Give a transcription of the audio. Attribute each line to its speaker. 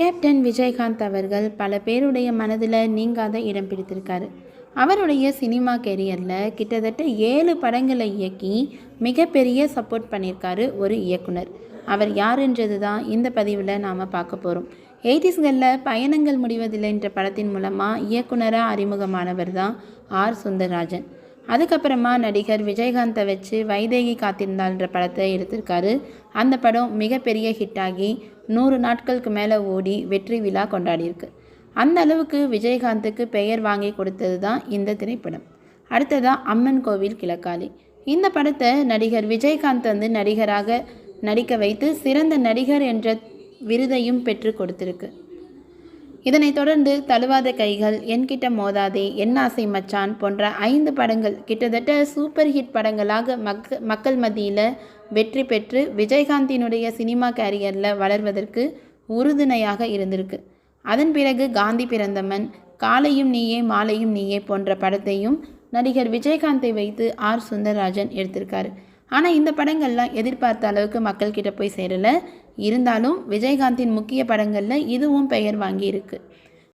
Speaker 1: Captain Vijayakanth அவர்கள் பல பேருடைய மனதில் நீங்காத இடம் பிடித்திருக்காரு. அவருடைய சினிமா கெரியரில் கிட்டத்தட்ட ஏழு படங்களை இயக்கி மிகப்பெரிய சப்போர்ட் பண்ணியிருக்காரு ஒரு இயக்குனர். அவர் யாருன்றது தான் இந்த பதிவில் நாம் பார்க்க போகிறோம் எயிட்டிஸ்களில் பயணங்கள் முடிவதில்லை என்ற படத்தின் மூலமாக இயக்குனராக அறிமுகமானவர் தான் ஆர் சுந்தரராஜன். அதுக்கப்புறமா நடிகர் விஜயகாந்தை வச்சு வைதேகி காத்திருந்தாள்ன்ற படத்தை எடுத்திருக்காரு. அந்த படம் மிகப்பெரிய ஹிட்டாகி நூறு நாட்களுக்கு மேலே ஓடி வெற்றி விழா கொண்டாடியிருக்கு. அந்த அளவுக்கு விஜயகாந்துக்கு பெயர் வாங்கி கொடுத்தது தான் இந்த திரைப்படம். அடுத்ததாக அம்மன் கோவில் கிழக்காளி. இந்த படத்தை நடிகர் விஜயகாந்த் வந்து நடிகராக நடிக்க வைத்து சிறந்த நடிகர் என்ற விருதையும் பெற்று கொடுத்திருக்கு. இதனைத் தொடர்ந்து தழுவாத கைகள் என்கிட்ட மோதாதே என் ஆசை மச்சான் போன்ற ஐந்து படங்கள் கிட்டத்தட்ட சூப்பர் ஹிட் படங்களாக மக் மக்கள் மத்தியில் வெற்றி பெற்று விஜயகாந்தினுடைய சினிமா கேரியரில் வளர்வதற்கு உறுதுணையாக இருந்திருக்கு. அதன் பிறகு காந்தி பிறந்தமன் காலையும் நீயே மாலையும் நீயே போன்ற படத்தையும் நடிகர் விஜயகாந்தை வைத்து ஆர் சுந்தரராஜன் எடுத்திருக்காரு. ஆனால் இந்த படங்கள்லாம் எதிர்பார்த்த அளவுக்கு மக்கள்கிட்ட போய் சேரலை. இருந்தாலும் விஜயகாந்தின் முக்கிய படங்களில் இதுவும் பெயர் வாங்கியிருக்கு.